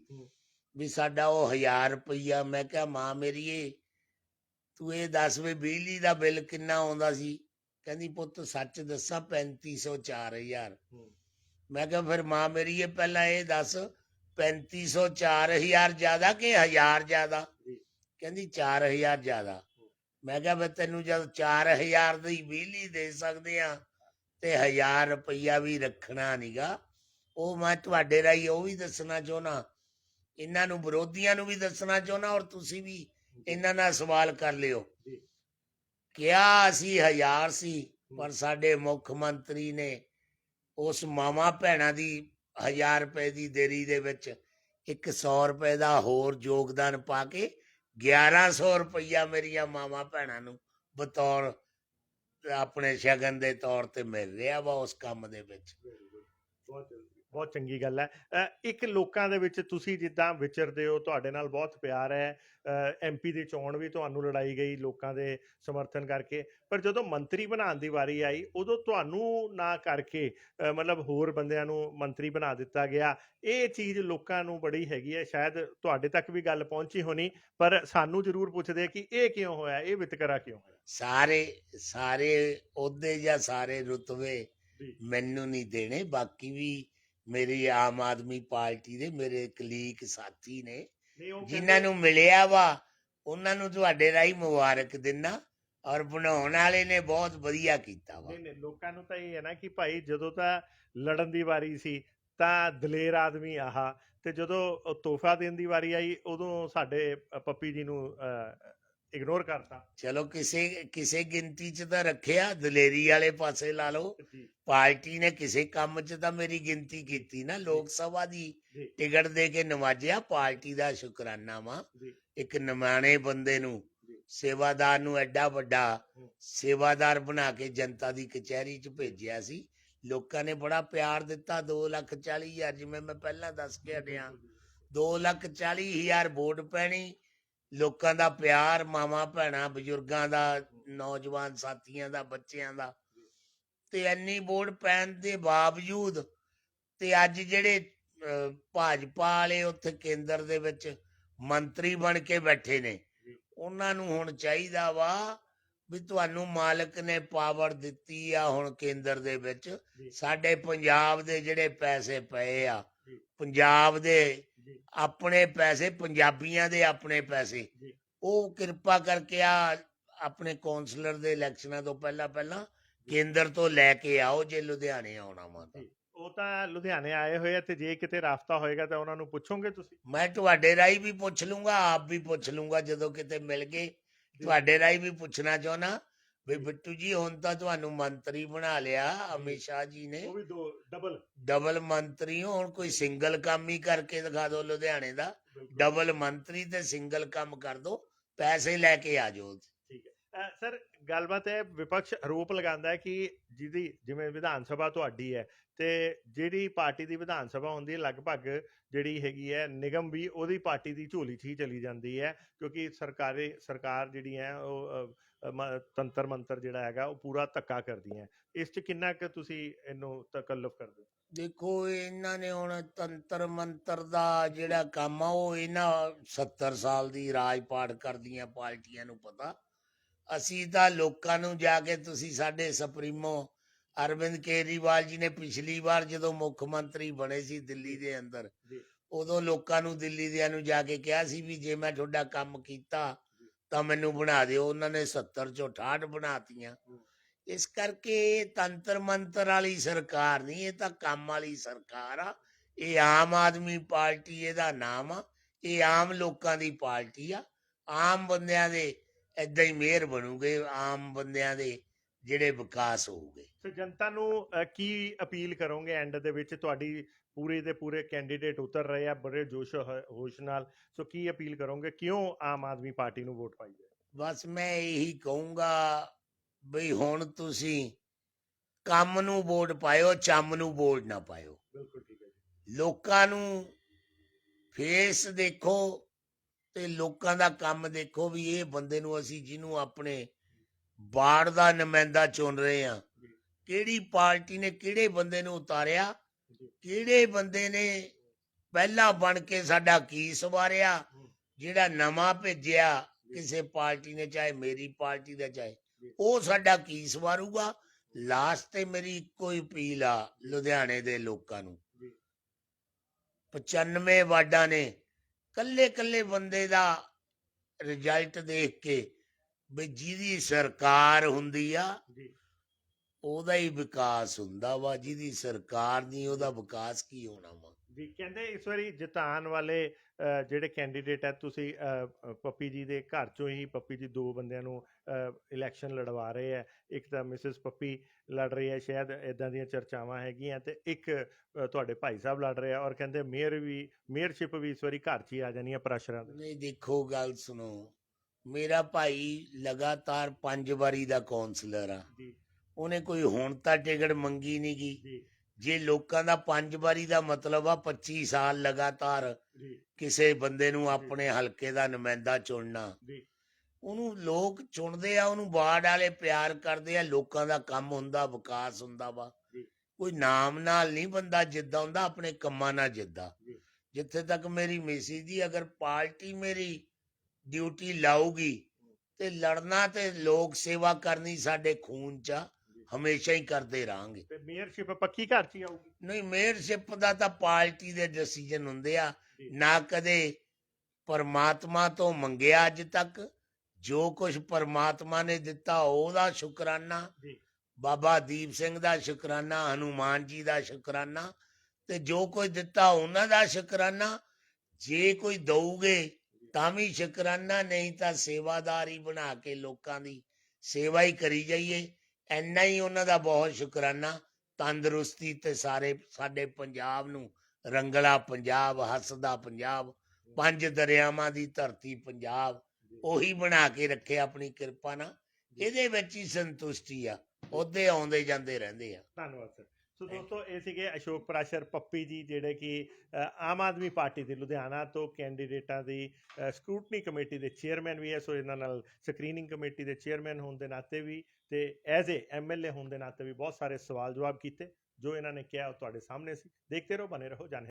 S2: ਵੀ ਸਾਡਾ ਉਹ 1000 ਰੁਪਈਆ। ਮੈਂ ਕਿਹਾ ਮਾਂ ਮੇਰੀਏ ਤੂੰ ਇਹ ਦੱਸ ਵੀ ਬਿਜਲੀ ਦਾ ਬਿੱਲ ਕਿੰਨਾ ਆਉਂਦਾ ਸੀ? ਕਹਿੰਦੀ ਪੁੱਤ ਸੱਚ ਦੱਸਾਂ 3500 4000 ਮੈਂ ਕਿਹਾ ਫਿਰ ਮਾਂ ਮੇਰੀ ਇਹ ਪਹਿਲਾਂ ਇਹ ਦੱਸ 3500 4000 ਜ਼ਿਆਦਾ ਕਿ 1000 ਜ਼ਿਆਦਾ। ਕਹਿੰਦੀ 4000 ਜ਼ਿਆਦਾ। ਮੈਂ ਕਿਹਾ ਫਿਰ ਤੈਨੂੰ ਜਦ 4000 ਦੀ ਬਿਜਲੀ ਦੇ ਸਕਦੇ ਆ ਤੇ 1000 ਰੁਪਈਆ ਵੀ ਰੱਖਣਾ ਨੀਗਾ। ਉਹ ਮੈਂ ਤੁਹਾਡੇ ਰਾਹੀਂ ਉਹ ਵੀ ਦੱਸਣਾ ਚਾਹੁੰਦਾ ਇਹਨਾਂ ਨੂੰ ਵਿਰੋਧੀਆਂ ਨੂੰ ਵੀ ਦੱਸਣਾ ਚਾਹੁੰਦਾ ਔਰ ਤੁਸੀਂ ਵੀ ਇਹਨਾਂ ਨਾਲ ਸਵਾਲ ਕਰ ਲਿਓ। ਕਿਹਾ ਅਸੀਂ ਹਜ਼ਾਰ ਸੀ ਪਰ ਸਾਡੇ ਮੁੱਖ ਮੰਤਰੀ ਨੇ ਉਸ ਮਾਵਾਂ ਭੈਣਾਂ ਦੀ 1000 ਰੁਪਏ ਦੀ ਦੇਰੀ ਦੇ ਵਿੱਚ ਇੱਕ 100 ਰੁਪਏ ਦਾ ਹੋਰ ਯੋਗਦਾਨ ਪਾ ਕੇ 1100 ਰੁਪਈਆ ਮੇਰੀਆਂ ਮਾਵਾਂ ਭੈਣਾਂ ਨੂੰ ਬਤੌਰ ਆਪਣੇ ਸ਼ਗਨ ਦੇ ਤੌਰ ਤੇ ਮਿਲ ਰਿਹਾ ਵਾ ਉਸ ਕੰਮ ਦੇ ਵਿੱਚ।
S1: ਬਹੁਤ ਚੰਗੀ ਗੱਲ ਹੈ। ਇੱਕ ਲੋਕਾਂ ਦੇ ਵਿੱਚ ਤੁਸੀਂ ਜਿੱਦਾਂ ਵਿਚਰਦੇ ਹੋ ਤੁਹਾਡੇ ਨਾਲ ਬਹੁਤ ਪਿਆਰ ਹੈ। ਐਮਪੀ ਦੀ ਚੋਣ ਵੀ ਤੁਹਾਨੂੰ ਲੜਾਈ ਗਈ ਲੋਕਾਂ ਦੇ ਸਮਰਥਨ ਕਰਕੇ। ਪਰ ਜਦੋਂ ਮੰਤਰੀ ਬਣਾਉਣ ਦੀ ਵਾਰੀ ਆਈ ਉਦੋਂ ਤੁਹਾਨੂੰ ਨਾ ਕਰਕੇ ਮਤਲਬ ਹੋਰ ਬੰਦਿਆਂ ਨੂੰ ਮੰਤਰੀ ਬਣਾ ਦਿੱਤਾ ਗਿਆ। ਇਹ ਚੀਜ਼ ਲੋਕਾਂ ਨੂੰ ਬੜੀ ਹੈਗੀ ਹੈ। ਸ਼ਾਇਦ ਤੁਹਾਡੇ ਤੱਕ ਵੀ ਗੱਲ ਪਹੁੰਚੀ ਹੋਣੀ ਪਰ ਸਾਨੂੰ ਜ਼ਰੂਰ ਪੁੱਛਦੇ ਕਿ ਇਹ ਕਿਉਂ ਹੋਇਆ? ਇਹ ਵਿਤਕਰਾ ਕਿਉਂ ਹੋਇਆ?
S2: ਸਾਰੇ ਸਾਰੇ ਅਹੁਦੇ ਜਾਂ ਸਾਰੇ ਰੁਤਬੇ
S1: ਜੀ।
S2: ਮੈਨੂੰ ਨਹੀਂ ਦੇਣੇ। ਬਾਕੀ ਵੀ ਮੇਰੀ ਆਮ ਆਦਮੀ ਪਾਰਟੀ ਦੇ ਮੇਰੇ ਕਲੀਕ ਸਾਥੀ ਨੇ
S1: ਨਹੀਂ ਉਹ
S2: ਜਿਨ੍ਹਾਂ ਨੂੰ ਮਿਲਿਆ ਵਾ ਉਹਨਾਂ ਨੂੰ ਤੁਹਾਡੇ ਰਾਹੀਂ ਮੁਬਾਰਕ ਦਿੰਨਾ ਔਰ ਬਣਾਉਣ ਵਾਲੇ ਨੇ ਬਹੁਤ ਵਧੀਆ ਕੀਤਾ ਵਾ।
S1: ਨਹੀਂ ਨਹੀਂ ਲੋਕਾਂ ਨੂੰ ਤਾਂ ਇਹ ਹੈ ਨਾ ਕਿ ਭਾਈ ਜਦੋਂ ਤਾਂ ਲੜਨ ਦੀ ਵਾਰੀ ਸੀ ਤਾਂ ਦਲੇਰ ਆਦਮੀ ਆਹ ਤੇ ਜਦੋਂ ਤੋਹਫਾ ਦੇਣ ਦੀ ਵਾਰੀ ਆਈ ਉਦੋਂ ਸਾਡੇ ਅ, ਪੱਪੀ ਜੀ ਨੂੰ ਇਗਨੋਰ ਕਰਤਾ।
S2: ਚਲੋ ਕਿਸੇ ਕਿਸੇ ਗਿਣਤੀ 'ਚ ਤਾਂ ਰੱਖਿਆ ਦਲੇਰੀ ਵਾਲੇ ਪਾਸੇ ਲਾ ਲਓ।
S1: ਜੀ।
S2: ਪਾਰਟੀ ਨੇ ਕਿਸੇ ਕੰਮ 'ਚ ਤਾਂ ਮੇਰੀ ਗਿਣਤੀ ਕੀਤੀ ਨਾ। ਲੋਕ ਸਭਾ ਦੀ
S1: ਜੀ।
S2: ਟਿਕਟ ਦੇ ਕੇ ਨਵਾਜਿਆ ਪਾਰਟੀ ਦਾ ਸ਼ੁਕਰਾਨਾ ਵਾ।
S1: ਜੀ।
S2: ਇੱਕ ਨਿਮਾਣੇ ਬੰਦੇ ਨੂੰ
S1: ਜੀ।
S2: ਸੇਵਾਦਾਰ ਨੂੰ ਐਡਾ ਵੱਡਾ। ਸੇਵਾਦਾਰ ਬਣਾ ਕੇ ਜਨਤਾ ਦੀ ਕਚਹਿਰੀ 'ਚ ਭੇਜਿਆ ਸੀ। ਲੋਕਾਂ ਨੇ ਬੜਾ ਪਿਆਰ ਦਿੱਤਾ। 2 ਲੱਖ 40 ਹਜ਼ਾਰ ਜਿਵੇਂ ਮੈਂ ਪਹਿਲਾਂ ਦੱਸ ਕੇ ਹਟਿਆ। 2 ਲੱਖ 40 ਹਜ਼ਾਰ ਵੋਟ ਪੈਣੀ। ਲੋਕਾਂ ਦਾ ਪਿਆਰ ਮਾਵਾਂ ਭੈਣਾਂ ਬਜ਼ੁਰਗਾਂ ਦਾ ਨੌਜਵਾਨ ਸਾਥੀਆਂ ਦਾ ਬੱਚਿਆਂ ਦਾ ਤੇ ਇੰਨੀ ਵੋਟ ਪੈਣ ਦੇ ਬਾਵਜੂਦ ਤੇ ਅੱਜ ਜਿਹੜੇ ਭਾਜਪਾ ਵਾਲੇ ਉੱਥੇ ਕੇਂਦਰ ਦੇ ਵਿੱਚ ਮੰਤਰੀ ਬਣ ਕੇ ਬੈਠੇ ਨੇ। ਉਹਨਾਂ ਨੂੰ ਹੁਣ ਚਾਹੀਦਾ ਵਾ ਵੀ ਤੁਹਾਨੂੰ ਮਾਲਕ ਨੇ ਪਾਵਰ ਦਿੱਤੀ ਆ ਹੁਣ ਕੇਂਦਰ ਦੇ ਵਿੱਚ। ਸਾਡੇ ਪੰਜਾਬ ਦੇ ਜਿਹੜੇ ਪੈਸੇ ਪਏ ਆ। ਪੰਜਾਬ ਦੇ ਆਪਣੇ ਪੈਸੇ ਪੰਜਾਬੀਆਂ ਦੇ ਆਪਣੇ ਪੈਸੇ। ਉਹ ਕਿਰਪਾ ਕਰਕੇ ਆ ਆਪਣੇ ਕੌਂਸਲਰ ਦੇ ਇਲੈਕਸ਼ਨਾਂ ਤੋਂ ਪਹਿਲਾਂ ਪਹਿਲਾਂ ਕੇਂਦਰ ਤੋਂ ਲੈ ਕੇ ਆਓ ਜੇ ਲੁਧਿਆਣੇ ਆਉਣਾ ਵਾ ਤਾਂ।
S1: ਉਹ ਤਾਂ ਲੁਧਿਆਣੇ ਆਏ ਹੋਏ ਆ ਤੇ ਜੇ ਕਿਤੇ ਰਾਫਤਾ ਹੋਏਗਾ ਤਾਂ ਉਹਨਾਂ ਨੂੰ ਪੁੱਛੋਗੇ ਤੁਸੀਂ?
S2: ਮੈਂ ਤੁਹਾਡੇ ਰਾਹੀਂ ਵੀ ਪੁੱਛ ਲੂੰਗਾ ਆਪ ਵੀ ਪੁੱਛ ਲੂੰਗਾ ਜਦੋਂ ਕਿਤੇ ਮਿਲ ਗਏ। ਤੁਹਾਡੇ ਰਾਹੀਂ ਵੀ ਪੁੱਛਣਾ ਚਾਹੁੰਦਾ। ਵੀ ਬਿੱਟੂ ਜੀ ਹੁਣ ਤਾਂ ਤੁਹਾਨੂੰ ਮੰਤਰੀ ਬਣਾ ਲਿਆ ਅਮਿਤ ਸ਼ਾਹ ਜੀ ਨੇ।
S1: ਉਹ ਵੀ ਦੋ ਡਬਲ
S2: ਡਬਲ ਮੰਤਰੀ ਹੋ ਹੁਣ ਕੋਈ ਸਿੰਗਲ ਕੰਮ ਹੀ ਕਰਕੇ ਦਿਖਾ ਦਿਓ ਲੁਧਿਆਣੇ ਦਾ। ਡਬਲ ਮੰਤਰੀ ਤੇ ਸਿੰਗਲ ਕੰਮ ਕਰ ਦਿਓ ਪੈਸੇ ਲੈ ਕੇ ਆ ਜਾਓ।
S1: ਠੀਕ ਹੈ। ਅ, ਸਰ ਗੱਲਬਾਤ ਹੈ ਵਿਪਕਸ਼ ਆਰੋਪ ਲਗਾਉਂਦਾ ਹੈ ਕਿ ਜਿਹਦੀ ਜਿਵੇਂ ਵਿਧਾਨ ਸਭਾ ਤੁਹਾਡੀ ਹੈ ਤੇ ਜਿਹੜੀ ਪਾਰਟੀ ਦੀ ਵਿਧਾਨ ਸਭਾ ਹੁੰਦੀ ਹੈ ਲਗਭਗ ਜਿਹੜੀ ਹੈਗੀ ਹੈ ਨਿਗਮ ਵੀ ਉਹਦੀ ਪਾਰਟੀ ਦੀ ਝੋਲੀ 'ਚ ਹੀ ਚਲੀ ਜਾਂਦੀ ਹੈ ਕਿਉਂਕਿ ਸਰਕਾਰੀ ਸਰਕਾਰ ਜਿਹੜੀ ਹੈ ਉਹ ਅ, ਤੰਤਰ ਮੰਤਰ ਜਿਹੜਾ ਹੈਗਾ ਉਹ ਪੂਰਾ ਧੱਕਾ ਕਰਦੀ ਹੈ ਇਸ 'ਚ ਕਿੰਨਾ ਕੁ ਤੁਸੀਂ ਇਹਨੂੰ ਤਕੱਲਫ ਕਰਦੇ?
S2: ਦੇਖੋ ਇਹਨਾਂ ਨੇ ਹੁਣ ਤੰਤਰ ਮੰਤਰ ਦਾ ਜਿਹੜਾ ਕੰਮ ਆ ਉਹ ਇਹਨਾਂ 70 ਸਾਲ ਦੀ ਰਾਜ ਪਾੜ ਕਰਦੀਆਂ ਪਾਰਟੀਆਂ ਨੂੰ ਪਤਾ। ਅਸੀਂ ਤਾਂ ਲੋਕਾਂ ਨੂੰ ਜਾ ਕੇ ਤੁਸੀਂ ਸਾਡੇ ਸੁਪਰੀਮੋ ਅਰਵਿੰਦ ਕੇਜਰੀਵਾਲ ਜੀ ਨੇ ਪਿਛਲੀ ਵਾਰ ਜਦੋਂ ਮੁੱਖ ਮੰਤਰੀ ਬਣੇ ਸੀ ਦਿੱਲੀ ਦੇ ਅੰਦਰ। ਉਦੋਂ ਲੋਕਾਂ ਨੂੰ ਦਿੱਲੀ ਦਿਆਂ ਨੂੰ ਜਾ ਕੇ ਕਿਹਾ ਸੀ ਵੀ ਜੇ ਮੈਂ ਤੁਹਾਡਾ ਕੰਮ ਕੀਤਾ ਤਾਂ ਮੈਨੂੰ ਬਣਾ ਦਿਓ। ਉਹਨਾਂ ਨੇ 70 ਚੋਂ 68 ਬਣਾਤੀਆਂ। ਇਸ ਕਰਕੇ ਇਹ ਤੰਤਰ ਮੰਤਰ ਵਾਲੀ ਸਰਕਾਰ ਨਹੀਂ, ਇਹ ਤਾਂ ਕੰਮ ਵਾਲੀ ਸਰਕਾਰ ਆ। ਇਹ ਆਮ ਆਦਮੀ ਪਾਰਟੀ ਇਹਦਾ ਨਾਮ ਆ। ਇਹ ਆਮ ਲੋਕਾਂ ਦੀ ਪਾਰਟੀ ਆ। ਆਮ ਬੰਦਿਆਂ ਦੇ ਏਦਾਂ ਹੀ ਮਿਹਰ ਬਣੂਗੇ, ਆਮ ਬੰਦਿਆਂ ਦੇ ਜਿਹੜੇ ਵਿਕਾਸ ਹੋਊਗੇ।
S1: ਸੋ ਜਨਤਾ ਨੂੰ ਕੀ ਅਪੀਲ ਕਰੋਗੇ ਐਂਡ ਦੇ ਵਿੱਚ ਤੁਹਾਡੀ ਪੂਰੇ ਦੇ ਪੂਰੇ ਕੈਂਡੀਡੇਟ ਉਤਰ ਰਹੇ ਆ ਬੜੇ ਜੋਸ਼ ਹੋ- ਹੋਸ਼ ਨਾਲ। ਸੋ ਕੀ ਅਪੀਲ ਕਰੋਗੇ? ਕਿਉਂ ਆਮ ਆਦਮੀ ਪਾਰਟੀ ਨੂੰ ਵੋਟ ਪਾਈ ਜਾਏ?
S2: ਬਸ ਮੈਂ ਇਹੀ ਕਹੂੰਗਾ ਬਈ ਹੁਣ ਤੁਸੀਂ ਕੰਮ ਨੂੰ ਵੋਟ ਪਾਇਓ ਚੰਮ ਨੂੰ ਵੋਟ ਨਾ ਪਾਇਓ।
S1: ਬਿਲਕੁਲ ਠੀਕ ਹੈ ਜੀ।
S2: ਲੋਕਾਂ ਨੂੰ ਫੇਸ ਦੇਖੋ ਤੇ ਲੋਕਾਂ ਦਾ ਕੰਮ ਦੇਖੋ ਵੀ ਇਹ ਬੰਦੇ ਨੂੰ ਅਸੀਂ ਜਿਹਨੂੰ ਆਪਣੇ ਬਾੜ ਦਾ ਨੁਮਾਇੰਦਾ ਚੁਣ ਰਹੇ ਆ ਕਿਹੜੀ ਪਾਰਟੀ ਨੇ ਕਿਹੜੇ ਬੰਦੇ ਨੂੰ ਉਤਾਰਿਆ ਕਿਹੜੇ ਬੰਦੇ ਨੇ ਪਹਿਲਾਂ ਬਣ ਕੇ ਸਾਡਾ ਕੀ ਸਵਾਰਿਆ? ਜਿਹੜਾ ਨਵਾਂ ਭੇਜਿਆ ਕਿਸੇ ਪਾਰਟੀ ਨੇ, ਚਾਹੇ ਮੇਰੀ ਪਾਰਟੀ ਦਾ, ਚਾਹੇ ਉਹ ਸਾਡਾ ਕੀ ਸਵਾਰੂਗਾ? ਲਾਸਟ ਤੇ ਮੇਰੀ ਇੱਕੋ ਹੀ ਅਪੀਲ ਆ ਲੁਧਿਆਣੇ ਦੇ ਲੋਕਾਂ ਨੂੰ। 95 ਵਾਰਡਾਂ ਨੇ ਕੱਲੇ ਕੱਲੇ ਬੰਦੇ ਦਾ ਰਿਜ਼ਲਟ ਦੇਖ ਕੇ ਵੀ ਜਿਹਦੀ ਸਰਕਾਰ ਹੁੰਦੀ ਆ ਉਹਦਾ ਹੀ ਵਿਕਾਸ ਹੁੰਦਾ ਵਾ ਜਿਹਦੀ ਸਰਕਾਰ ਨਹੀਂ ਉਹਦਾ ਵਿਕਾਸ ਕੀ ਹੋਣਾ ਵਾ?
S1: ਜੀ ਕਹਿੰਦੇ ਇਸ ਵਾਰੀ ਜਿਤਾਨ ਵਾਲੇ ਜਿਹੜੇ ਕੈਂਡੀਡੇਟ ਹੈ ਤੁਸੀਂ ਪੱਪੀ ਜੀ ਦੇ ਘਰ ਚੋਂ ਹੀ ਪੱਪੀ ਜੀ ਦੋ ਬੰਦਿਆਂ ਨੂੰ ਇਲੈਕਸ਼ਨ ਲੜਵਾ ਰਹੇ ਹੈ ਇੱਕ ਤਾਂ ਮਿਸਿਸ ਪੱਪੀ ਲੜ ਰਹੀ ਹੈ ਸ਼ਾਇਦ ਇਦਾਂ ਦੀਆਂ ਚਰਚਾਵਾਂ ਹੈਗੀਆਂ ਤੇ ਇੱਕ ਤੁਹਾਡੇ ਭਾਈ ਸਾਹਿਬ ਲੜ ਰਹੇ ਆ ਔਰ ਕਹਿੰਦੇ ਮੇਅਰ ਵੀ ਮੇਅਰਸ਼ਿਪ ਵੀ ਇਸ ਵਾਰੀ ਘਰ 'ਚ ਹੀ ਆ ਜਾਣੀ ਹੈ ਪ੍ਰੈਸ਼ਰਾਂ ਦੇ।
S2: ਨਹੀਂ ਦੇਖੋ ਗੱਲ ਸੁਣੋ। ਮੇਰਾ ਭਾਈ ਲਗਾਤਾਰ ਪੰਜ ਵਾਰੀ ਦਾ ਕਾਉਂਸਲਰ ਆ।
S1: ਜੀ।
S2: ਉਹਨੇ ਕੋਈ ਹੁਣ ਤਾਂ ਟਿਕਟ ਮੰਗੀ ਨਹੀਂ ਗੀ।
S1: ਜੀ।
S2: ਲੋਕਾਂ ਦਾ ਪੰਜ ਵਾਰੀ ਦਾ ਮਤਲਬ ਆ 25 ਸਾਲ ਲਗਾਤਾਰ ਕਿਸੇ ਬੰਦੇ ਨੂੰ ਆਪਣੇ ਹਲਕੇ ਦਾ ਨੁਮਾਇੰਦਾ ਚੁਣਨਾ। ਉਹਨੂੰ ਲੋਕ ਚੁਣਦੇ ਆ ਉਹਨੂੰ ਵਾਰਡ ਵਾਲੇ ਪਿਆਰ ਕਰਦੇ ਆ ਲੋਕਾਂ ਦਾ ਕੰਮ ਹੁੰਦਾ ਵਿਕਾਸ ਹੁੰਦਾ ਵਾ। ਕੋਈ ਨਾਮ ਨਾਲ ਨਹੀਂ ਬੰਦਾ ਜਿੱਦਾਂ ਹੁੰਦਾ ਆਪਣੇ ਕੰਮਾਂ ਨਾਲ ਜਿੱਦਾਂ। ਜਿੱਥੇ ਤੱਕ ਮੇਰੀ ਮੈਸੇਜ ਦੀ ਅਗਰ ਪਾਰਟੀ ਮੇਰੀ ਡਿਊਟੀ ਲਾਊਗੀ ਤੇ ਲੜਨਾ ਤੇ ਲੋਕ ਸੇਵਾ ਕਰਨੀ ਸਾਡੇ ਖੂਨ ਚ ਆ ਹਮੇਸ਼ਾ ਹੀ ਕਰਦੇ ਰਹਾਂਗੇ।
S1: ਤੇ ਮੇਅਰਸ਼ਿਪ ਪੱਕੀ ਘਰ 'ਚ ਹੀ ਆਊਗੀ?
S2: ਨਹੀਂ ਮੇਅਰਸ਼ਿਪ ਦਾ ਤਾਂ ਪਾਰਟੀ ਦੇ ਡਿਸੀਜਨ ਹੁੰਦੇ ਆ। ਨਾ ਕਦੇ ਪਰਮਾਤਮਾ ਤੋਂ ਮੰਗਿਆ ਅੱਜ ਤੱਕ। ਜੋ ਕੁਝ ਪਰਮਾਤਮਾ ਨੇ ਦਿੱਤਾ ਉਹਦਾ ਸ਼ੁਕਰਾਨਾ।
S1: ਜੀ।
S2: ਬਾਬਾ ਦੀਪ ਸਿੰਘ ਦਾ ਸ਼ੁਕਰਾਨਾ ਹਨੂਮਾਨ ਜੀ ਦਾ ਸ਼ੁਕਰਾਨਾ। ਤੇ ਜੋ ਕੁਝ ਦਿੱਤਾ ਉਹਨਾਂ ਦਾ ਸ਼ੁਕਰਾਨਾ। ਜੇ ਕੋਈ ਦਊਗੇ ਤਾਂ ਵੀ ਸ਼ੁਕਰਾਨਾ ਨਹੀਂ ਤਾਂ ਸੇਵਾਦਾਰੀ ਬਣਾ ਕੇ ਲੋਕਾਂ ਦੀ ਸੇਵਾ ਹੀ ਕਰੀ ਜਾਈਏ। ਐਨਾ ਹੀ ਉਹਨਾਂ ਦਾ ਬਹੁਤ ਸ਼ੁਕਰਾਨਾ ਤੰਦਰੁਸਤੀ ਤੇ ਸਾਰੇ ਸਾਡੇ ਪੰਜਾਬ ਨੂੰ ਰੰਗਲਾ ਪੰਜਾਬ ਹੱਸਦਾ ਪੰਜਾਬ ਪੰਜ ਦਰਿਆਵਾਂ ਦੀ ਧਰਤੀ ਪੰਜਾਬ ਉਹੀ ਬਣਾ ਕੇ ਰੱਖੇ ਆਪਣੀ ਕਿਰਪਾ ਨਾਲ। ਇਹਦੇ ਵਿੱਚ ਹੀ ਸੰਤੁਸ਼ਟੀ ਆ ਉਹਦੇ ਆਉਂਦੇ ਜਾਂਦੇ ਰਹਿੰਦੇ ਆ।
S1: ਧੰਨਵਾਦ ਸਰ। ਸੋ ਦੋਸਤੋ ਇਹ ਸੀਗੇ ਅਸ਼ੋਕ ਪ੍ਰਾਸ਼ਰ ਪੱਪੀ ਜੀ ਜਿਹੜੇ ਕਿ ਆਮ ਆਦਮੀ ਪਾਰਟੀ ਦੇ ਲੁਧਿਆਣਾ ਤੋਂ ਕੈਂਡੀਡੇਟਾਂ ਦੀ ਸਕਰੂਟਨੀ ਕਮੇਟੀ ਦੇ ਚੇਅਰਮੈਨ ਵੀ ਹੈ। ਸੋ ਇਹਨਾਂ ਨਾਲ ਸਕਰੀਨਿੰਗ ਕਮੇਟੀ ਦੇ ਚੇਅਰਮੈਨ ਹੋਣ ਦੇ ਨਾਤੇ ਵੀ ਤੇ ਐਜ਼ ਏ ਐਮਐਲਏ ਹੋਣ ਦੇ ਨਾਤੇ ਵੀ ਬਹੁਤ ਸਾਰੇ ਸਵਾਲ ਜਵਾਬ ਕੀਤੇ। ਜੋ ਇਹਨਾਂ ਨੇ ਕਿਹਾ ਉਹ ਤੁਹਾਡੇ ਸਾਹਮਣੇ ਸੀ। ਦੇਖਦੇ ਰਹੋ ਬਨੇ ਰਹੋ ਜਾਣੇ